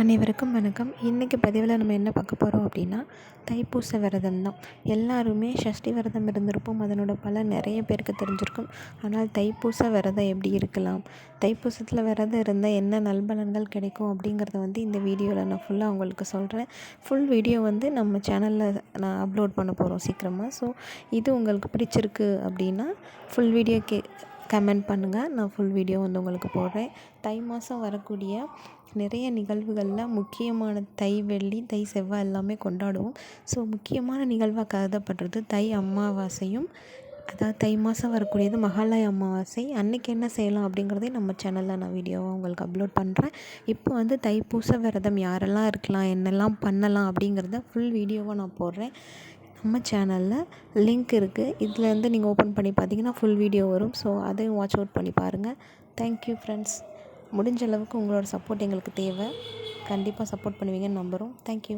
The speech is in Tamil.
அனைவருக்கும் வணக்கம். இன்றைக்கி பதிவில் நம்ம என்ன பார்க்க போகிறோம் அப்படின்னா தைப்பூச விரதம் தான். எல்லாருமே சஷ்டி விரதம் இருந்திருப்போம். அதனோட பலன் நிறைய பேருக்கு தெரிஞ்சிருக்கும். ஆனால் தைப்பூச விரதம் எப்படி இருக்கலாம்? தைப்பூசத்தில் விரதம் இருந்தால் என்ன நல்பலன்கள் கிடைக்கும் அப்படிங்கிறத வந்து இந்த வீடியோவில் நான் ஃபுல்லாக உங்களுக்கு சொல்கிறேன் ஃபுல் வீடியோ வந்து நம்ம சேனலில் நான் அப்லோட் பண்ண போகிறோம் சீக்கிரமாக ஸோ இது உங்களுக்கு பிடிச்சிருக்கு அப்படின்னா ஃபுல் வீடியோ கே கமெண்ட் பண்ணுங்கள் நான் ஃபுல் வீடியோ வந்து உங்களுக்கு போடுறேன். தை மாதம் வரக்கூடிய நிறைய நிகழ்வுகளில் முக்கியமான தை வெள்ளி தை செவ்வாய் எல்லாமே கொண்டாடுவோம். ஸோ முக்கியமான நிகழ்வாக கருதப்படுறது தை அமாவாசையும் அதாவது தை மாதம் வரக்கூடியது மகாலய அமாவாசை. அன்றைக்கி என்ன செய்யலாம் அப்படிங்கிறதையும் நம்ம சேனலில் நான் வீடியோவாக உங்களுக்கு அப்லோட் பண்ணுறேன் இப்போ வந்து தைப்பூச விரதம் யாரெல்லாம் இருக்கலாம் என்னெல்லாம் பண்ணலாம் அப்படிங்கிறத ஃபுல் வீடியோவாக நான் போடுறேன். நம்ம சேனலில் லிங்க் இருக்குது இதில் நீங்கள் ஓப்பன் பண்ணி பார்த்தீங்கன்னா ஃபுல் வீடியோ வரும். ஸோ அதையும் வாட்ச் அவுட் பண்ணி பாருங்கள் தேங்க்யூ ஃப்ரெண்ட்ஸ் முடிஞ்ச அளவுக்கு உங்களோட சப்போர்ட் எங்களுக்கு தேவை. கண்டிப்பாக சப்போர்ட் பண்ணுவீங்கன்னு நம்புகிறோம் தேங்க்யூ